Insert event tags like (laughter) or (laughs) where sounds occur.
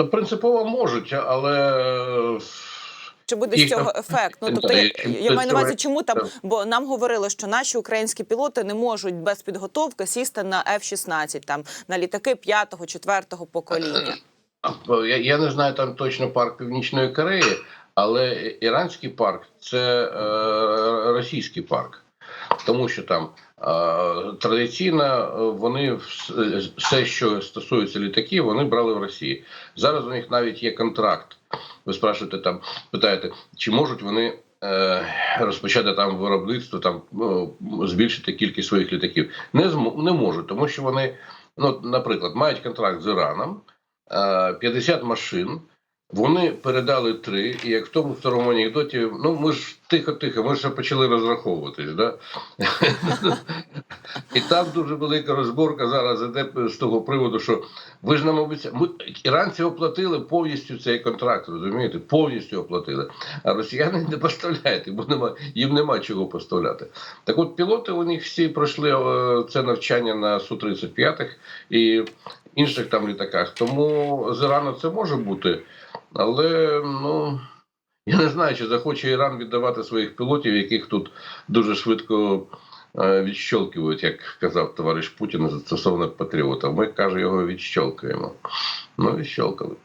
То принципово можуть, але е, Чи буде з цього ефект? Ну тобто я, я маю на увазі, чому там, бо нам говорили, що наші українські пілоти не можуть без підготовки сісти на F-16, там на літаки п'ятого, четвертого покоління. Я, я не знаю там точно парк Північної Кореї, але іранський парк це е, російський парк, тому що там е, традиційно е, вони все, що стосується літаків, вони брали в Росії. Зараз у них навіть є контракт. Ви спрашуєте там, питаєте, чи можуть вони. е, Розпочати там виробництво, там ну, збільшити кількість своїх літаків не не можуть, тому що вони, ну, наприклад, мають контракт з Іраном, е, 50 машин. Вони передали три, і як в тому старому анекдоті, ну ми ж тихо-тихо, ми ж ще почали розраховуватись, да? (laughs) І там дуже велика розборка зараз іде з того приводу, що ви ж нам обіцяли, ми іранці оплатили повністю цей контракт, розумієте? Повністю оплатили. А росіяни не поставляють, бо нема, їм нема чого поставляти. Так от пілоти у них всі пройшли е, це навчання на Су-35 і інших там літаках. Тому з Ірану це може бути. Але ну я не знаю, чи захоче Іран віддавати своїх пілотів, яких тут дуже швидко е, відщолкують, як казав товариш Путін стосовно патріота. Ми каже, його відщолкуємо. Ну, відщолкали.